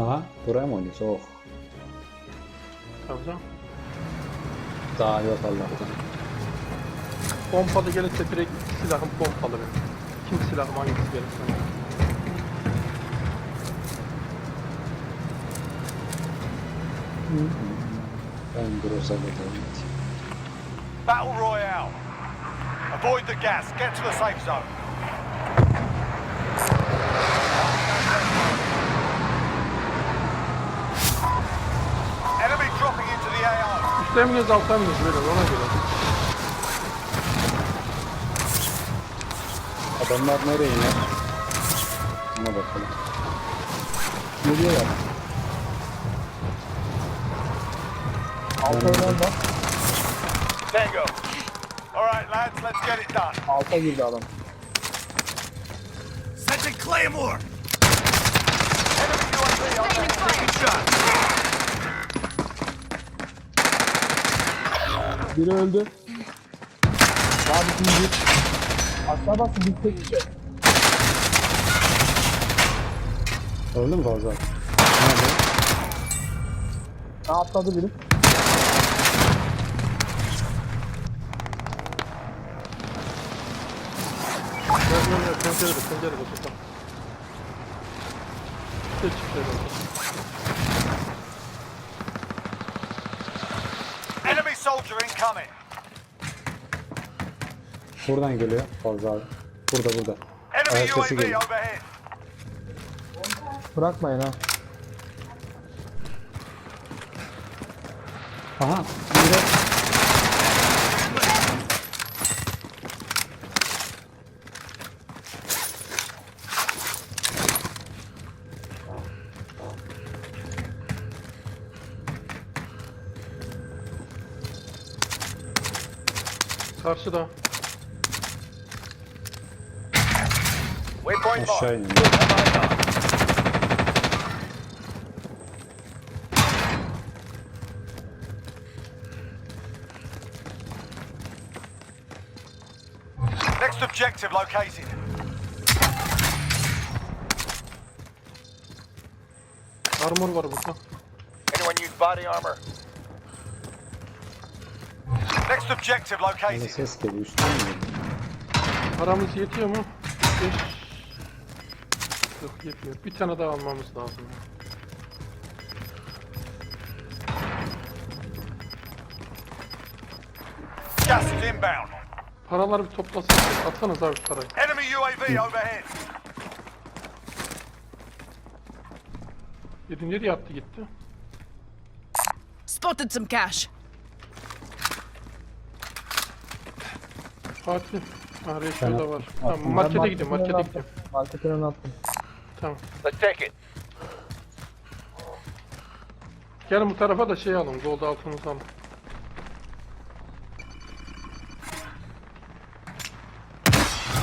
Aha buraya mı oynuyoruz? Oh. Tabii canım. Daha yok Allah'tan. Pompalı gelirse direkt silahım pompalı benim. İkinci silahım hangisi gelirse. Ben bakalım. Battle Royale. Avoid the gas. Get to the safe zone. Enemy dropping into the AO. Üstte mi altta mı iniyoruz böyle ona göre. Adamlar nereye iner? Ona bakalım. Geliyorlar. Alta oynayan bak. Tango. All right, lads, let's get it done. Alta girdi adam. Sending Claymore. Enemy UAV on the taking shot. Biri öldü. Daha bir bir. Aşağı bak bir tek kişi. Öldü mü fazla? Nerede? Ne atladı biri. Gel gel gel pencerede pencerede tutam. Geç şöyle otur. Enemy soldier incoming. Buradan geliyor fazla abi. Burada burada. Enemy Ayak sesi UAV geliyor. overhead. Bırakmayın ha. Aha. Biri. Karşıda. Waypoint Aşağı iniyor. Next objective located. Armor var burada. Anyone use body armor? Next objective Bana located. ses geliyor. Üstten mi? Paramız yetiyor mu? 5 Yok yetmiyor. Bir tane daha almamız lazım. Gas is inbound. Paraları bir toplasın. Atsanız abi parayı. Enemy UAV overhead. Biri nereye attı gitti? Spotted some cash. Fatih. Ha Reşo da var. Tamam markete gidiyorum markete gidiyorum. Marketin önüne attım. Tamam. Let's take it. Gelin bu tarafa da şey alın. Gold altınızı alın.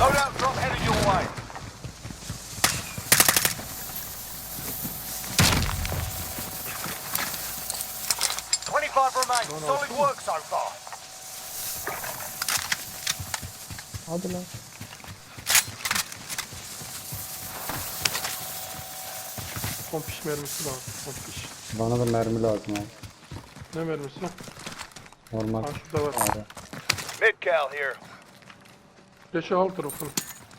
Loadout drop headed your way. Twenty-five remain. Solid work so far. Hadi lan. Kompiş mermisi lazım. Kompiş. Bana da mermi lazım abi. Ne mermisi? Normal. Ha şurada var. Abi. Mid-cal here. Reşo al tarafını.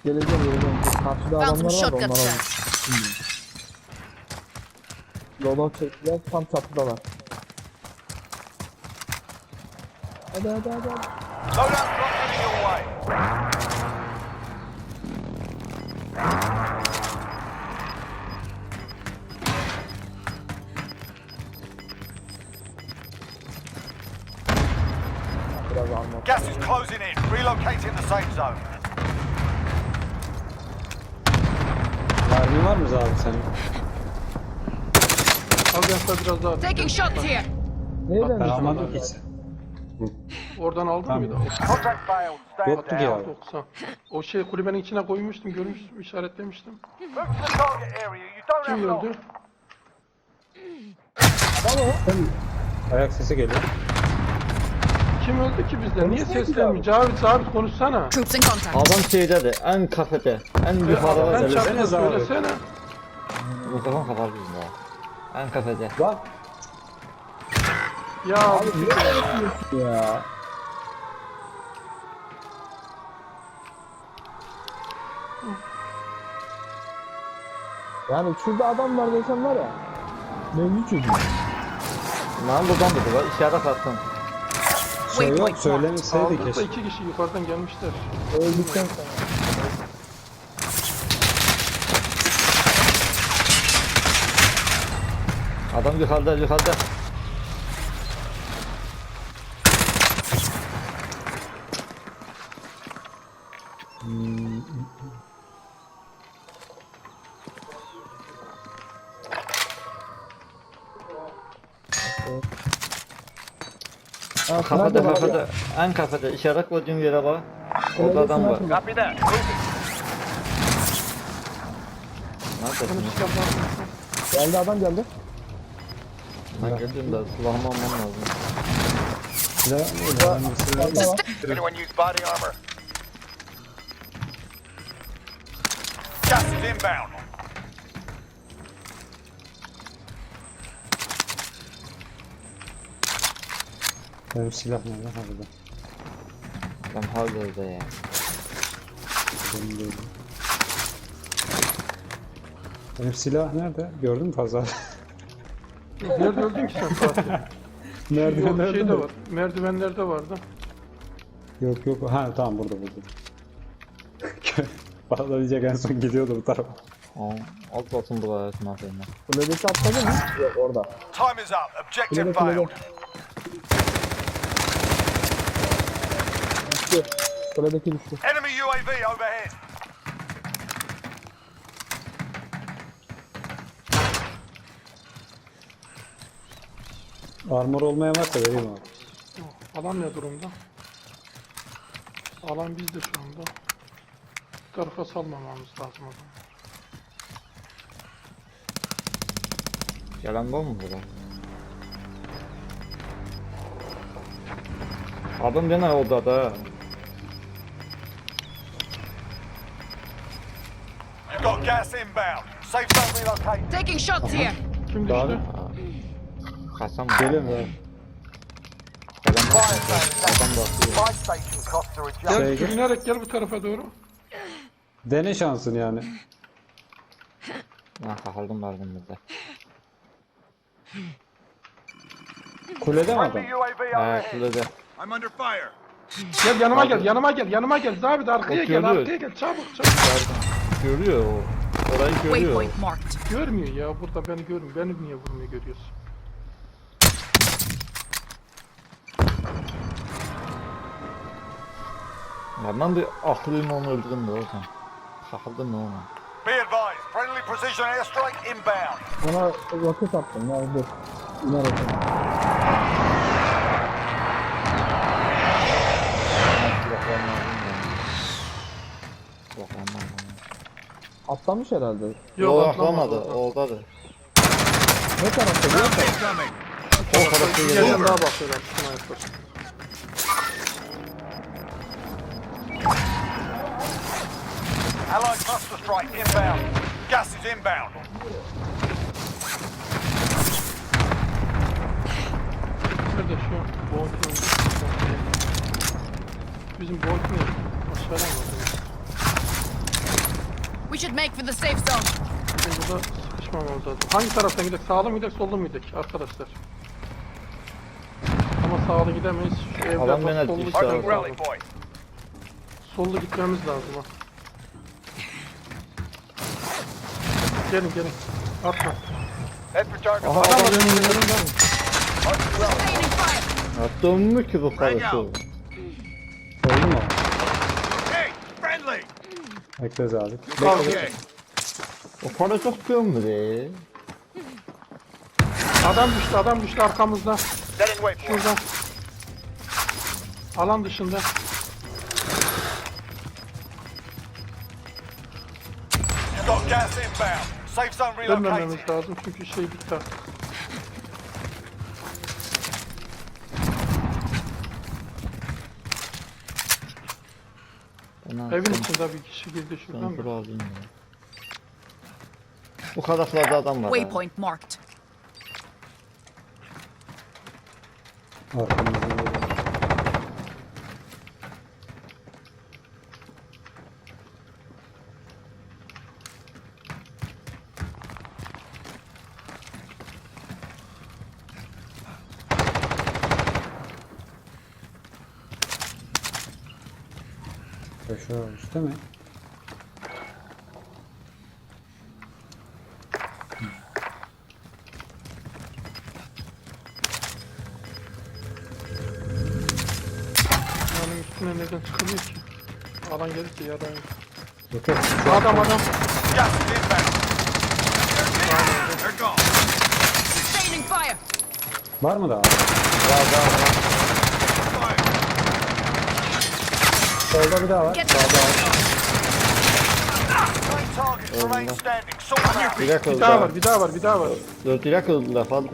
Geleceğim geleceğim. Karşıda adamlar var da shells. bak. Loadout çektiler tam çatıdalar. Hadi hadi hadi hadi. Loadout drop headed your way. Gas is closing in. Relocating the safe zone. Mermi var mı abi senin? Al gençler biraz daha. Taking shots here. Nereden Ben düştün? almadım ki. Oradan aldın Tamam. mıydı? Yoktu ki abi. 90. O şey kulübenin içine koymuştum, görmüştüm, işaretlemiştim. Kim öldü? Ayak sesi geliyor. Kim öldü ki bizden? Niye seslenmiyor? Cavit Sabit konuşsana. Troops in contact. Adam şeydedir, en kafede, en yukarıda Sen da çabuk Söylesene. Mikrofon kapalı bizim ya. En kafede. Bak Ya abi ya. Yani şurada adam var desem var ya. Mevzu çözüm. Lan buradan burada var. İşaret attım. Şey yok söylemeseydi keşke. iki kişi yukarıdan gelmişler. Öldükten sonra. Adam yukarıda yukarıda. Kafada nerede var kafada. En kafada. İşaret koyduğum yere bak. Orada adam var. Copy that. Moving. Neredesin? Geldi adam geldi. Ben geldim de silahımı almam lazım. Silah mı? Orada var. Anyone use body armor? Gas is inbound. Benim silah nerede? Ha burada. Adam hala orada ya. Benim değil. Benim silah nerede? Gördün mü pazar? Nerede öldün ki sen Fatih? nerede? Yok nerede? şey de var. Merdivenlerde vardı. Yok yok. Ha tamam burada burada. Vallahi diyecek en son gidiyordu bu tarafa. Aa, alt basın buraya sniper'ına. Kuledeki atladı mı? Yok orada. Time is up. Objective kulede. failed. Düştü. Kuledeki düştü. Enemy UAV overhead. Armor olmayan varsa vereyim abi. Alan ne durumda? Alan bizde şu anda. Bu tarafa salmamamız lazım o zaman. Gelen var mı burada? Adam gene odada. You've gas inbound. Safe zone relocated. Taking shots here. Kim düştü? Kaçsam mı? Geliyorum abi. Gelen Fire station. Adam bakıyor. Station costs are Gel adjusted. Şey- sürünerek gel bu tarafa doğru. Dene şansın yani. Ha kakıldım vardım burada. Kulede mi adam? Friendly UAV Ha overhead. kulede. I'm under fire. Gel yanıma gel, yanıma gel, yanıma gel. Zabit arkaya gel, Bakıyordu. arkaya gel. Çabuk, çabuk. Görüyor o. Orayı görüyor. Waypoint marked. Görmüyor ya, burada beni görmüyor. Beni niye vurmuyor görüyorsun? Ya ben bir aklıyım onu öldürdüm de o zaman. Kakıldım mı ona? Be advised. Friendly precision airstrike inbound. Ona roket attım ya dur. İner roket. Silahlarım lazım ya. Lazım. Atlamış herhalde. Yok atlamadı. atlamadı. Oradadır. Ne tarafta biliyor musun? O tarafta geliyor. yerden daha bakıyorlar. Sniper. Allied cluster strike inbound. Gas is inbound. Nerede şu an? Bonkin. Bizim Bonkin aşağıdan var. We should make for the safe zone. Şimdi burada sıkışmamamız lazım. Hangi taraftan gidelim? Sağlı mı gidelim, sollu mu gidelim arkadaşlar? Ama sağlı gidemeyiz. Şu evler Adam var, beni sollu gitmemiz. Rally lazım. point. Sollu gitmemiz lazım ha. Gelin gelin. Atma. Head for target. Aha Adam adam var önümüzde. önümüzde. Sustaining fire. Ya dönmüyor ki bu karısı. Oldu mu? Bekleriz abi. Okay. O para çok gömdü. Adam düştü, adam düştü arkamızda. Şurada. Alan dışında. Dönmememiz lazım çünkü şey bitti. Ana, Evin içinde bir kişi girdi şuradan Ben mı? alayım ya. Bu kadaflarda adam var. Waypoint marked. Arkamda. Olmuş değil mi? Yani üstüne neden ki? Alan gelirse yarayın. Yok yok. Adam adam. İnbound. They're gone. Sustaining fire. Var mı daha? Fire. Solda bir daha var. Standing. Sort them out. Direkt Bir daha ha. var, bir daha var, bir daha var. Yo, direkt öldüler fazla.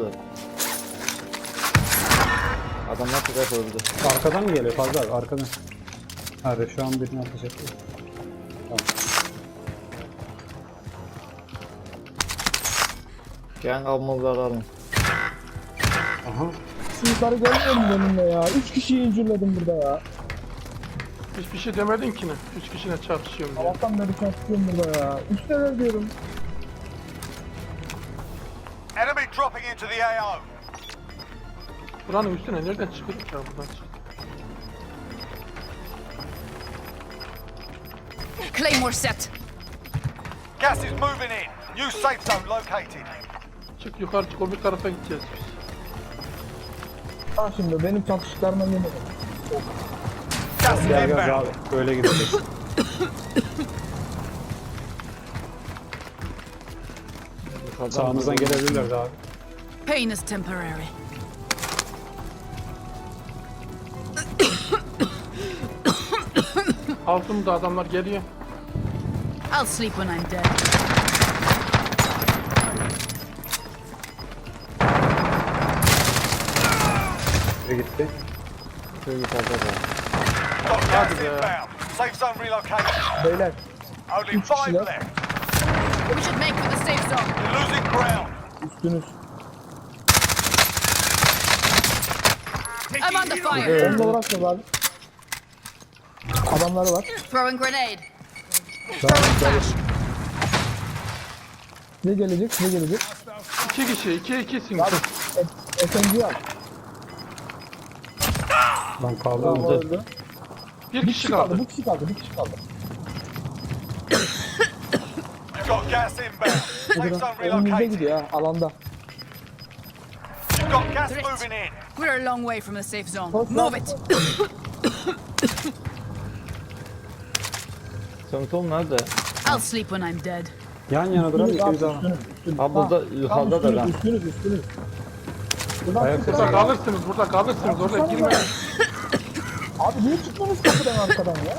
Adamlar direkt öldü. Arkadan mı geliyor? Fazla abi arkadan. Hadi şu an birini ateş ediyor. Gang almalıları alın. Aha. Şu yukarı gelmiyor mu benimle ya? Üç kişiyi incirledim burada ya. Hiçbir şey demedin ki ne? Üç kişine çarpışıyorum diye. Allah'tan beri çarpıyorum burada ya. Üsteler diyorum. Enemy dropping into the AO. Buranın üstüne nereden çıkıyorduk ya buradan çık. Claymore set. Gas is moving in. New safe zone located. Çık yukarı çık, o bir tarafa gideceğiz biz. Bak şimdi benim çatıştıklarıma yemin ederim. Gas is Gel gel inbound. abi. Öyle gidecek. Yukarıdan Sağımızdan vurdu. gelebilirler abi. Pain is temporary. Altımda adamlar geliyor. I'll sleep when I'm dead. Biri gitti. Şu yukarıda da. Hadi be. Safe zone relocated. Beyler Only five left. We should make for the safe zone. You're losing ground. üstünüz. I'm on the fire. Onunla uğraşmıyorlar. Adamları var. Throwing grenade. Tamam, Flash. Ne gelecek? Ne gelecek? İki kişi, iki ikisin. Abi SMG al. Lan kaldı öldü. Bir Bir kişi kişi kaldı. kaldı. Bir kişi kaldı. Bir kişi kaldı. You've got gas inbound. Safe zone Önümüzde relocated. gidiyor ha alanda. You've got gas Threat. moving in. We're a long way from the safe zone. Koş Move it. Sentom nerede? I'll sleep when I'm dead. Yan yana ikimiz ama. üstünüz, üstünüz. Ha burada yukarıda da lan. üstünüz, üstünüz. Buradan Ayak. Burada kalırsınız, burada kalırsınız. Oraya girmeyin. Abi niye çıkmıyorsunuz kapıdan arkadan ya?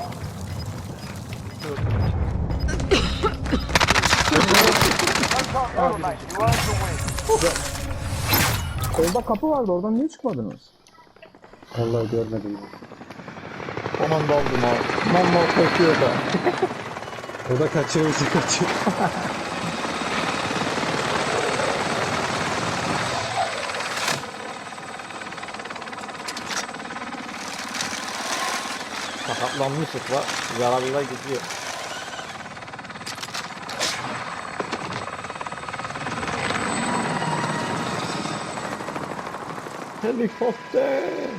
Solda kapı vardı oradan niye çıkmadınız? Vallahi görmedim. da aldım ha. Mamma koşuyor da. O da kaçıyor, iki kaçıyor. Sakatlanmışız la. Yaralılar gidiyor. Helikopter.